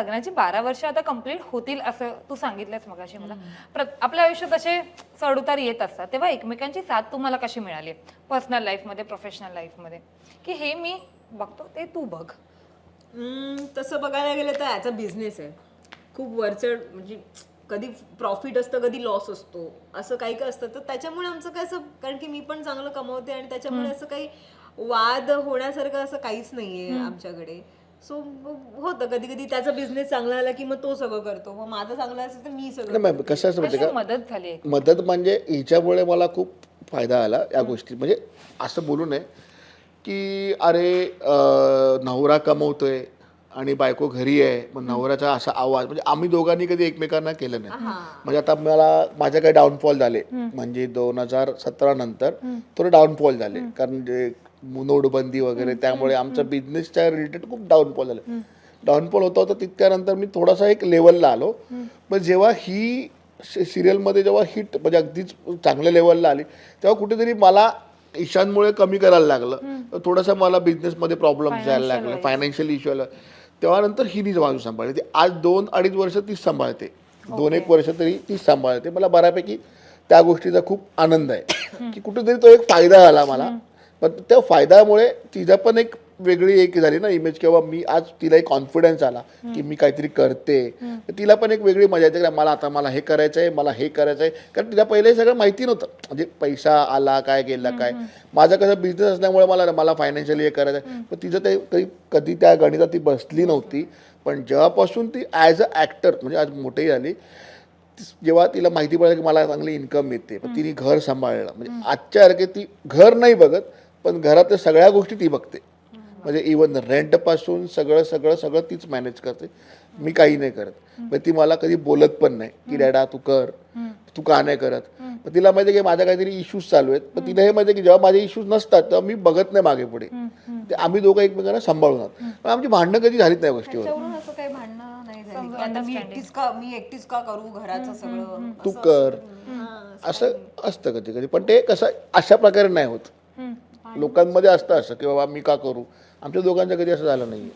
लग्नाची बारा वर्ष आता कंप्लीट होतील असं तू सांगितलंस मगाशी मला. आपल्या आयुष्यात असे चढउतार येत असतात. तेव्हा एकमेकांची साथ तुम्हाला कशी मिळाली? पर्सनल लाईफमध्ये प्रोफेशनल लाईफमध्ये की हे मी बघतो ते तू बघ. तसं बघायला गेलं तर ॲज अ बिझनेस आहे. खूप वरचढ म्हणजे कधी प्रॉफिट असतं कधी लॉस असतो. असं काही काय असतं. तर त्याच्यामुळे आमचं काय असं कारण की मी पण चांगलं कमवते आणि त्याच्यामुळे असं काही वाद होण्यासारखं असं काहीच नाहीये आमच्याकडे. सो होतं. कधी कधी त्याचा बिझनेस चांगला आला की मग तो सगळं करतो. मग माझं चांगलं असेल तर मी सगळं नाही माहिती कशी मदत झाली मदत म्हणजे हिच्यामुळे मला खूप फायदा आला या गोष्टी. म्हणजे असं बोलू नये की अरे अं, नवरा कमवतोय आणि बायको घरी आहे मग नवऱ्याचा असा आवाज. म्हणजे आम्ही दोघांनी कधी एकमेकांना केलं नाही. म्हणजे आता मला माझ्या काही डाऊनफॉल झाले म्हणजे दोन हजार सतरा नंतर थोडे डाऊनफॉल झाले. कारण जे नोटबंदी वगैरे त्यामुळे आमच्या बिझनेसच्या रिलेटेड खूप डाऊनफॉल झाले. डाऊनफॉल होता होता तितक्यानंतर मी थोडासा एक लेवलला आलो. पण जेव्हा ही सिरियलमध्ये जेव्हा हिट म्हणजे अगदीच चांगल्या लेवलला आली तेव्हा कुठेतरी मला ईशानमुळे कमी करायला लागलं. थोडासा मला बिझनेसमध्ये प्रॉब्लेम जायला लागला फायनान्शियल इश्यू आला. तेव्हा नंतर हिनीच बाजू सांभाळली. ती आज दोन अडीच वर्ष तीच सांभाळते. दोन एक वर्ष तरी तीच सांभाळते. मला बऱ्यापैकी त्या गोष्टीचा खूप आनंद आहे. की कुठेतरी तो एक फायदा झाला मला. पण त्या फायद्यामुळे तिचा पण एक वेगळी एक झाली ना इमेज किंवा मी आज तिला एक कॉन्फिडन्स आला की मी काहीतरी करते. तिला पण एक वेगळी मजा येते मला आता मला हे करायचं आहे मला हे करायचं आहे कारण तिला पहिले सगळं माहिती नव्हतं. म्हणजे पैसा आला काय गेला काय. माझा कसं बिझनेस असल्यामुळे मला मला फायनान्शियली हे करायचं आहे पण तिचं ते काही कधी त्या गणितात ती बसली नव्हती. पण जेव्हापासून ती ॲज अ ॲक्टर म्हणजे आज मोठी झाली जेव्हा तिला माहिती पडलं की मला चांगली इन्कम येते पण तिने घर सांभाळलं. म्हणजे आजच्या सारखे ती घर नाही बघत पण घरातल्या सगळ्या गोष्टी ती बघते. म्हणजे इवन रेंटपासून सगळं सगळं सगळं तीच मॅनेज करते. मी काही नाही करत. मग ती मला कधी बोलत पण नाही की डॅडा तू कर. तू का नाही करत? पण तिला माहिती आहे की माझ्या काहीतरी इश्यूज चालू आहेत. पण तिला हे माहिती आहे की जेव्हा माझे इश्यूज नसतात तेव्हा मी बघत नाही मागे पुढे. ते आम्ही दोघं एकमेकांना सांभाळून आमची भांडणं कधी झालीच नाही गोष्टीवर. मी एकटीच का करू घराचं सगळं? तू कर. असं असतं कधी कधी पण ते कसं अशा प्रकारे नाही होत. लोकांमध्ये असतं असं की बाबा मी का करू? आमच्या दोघांचं कधी असं झालं नाही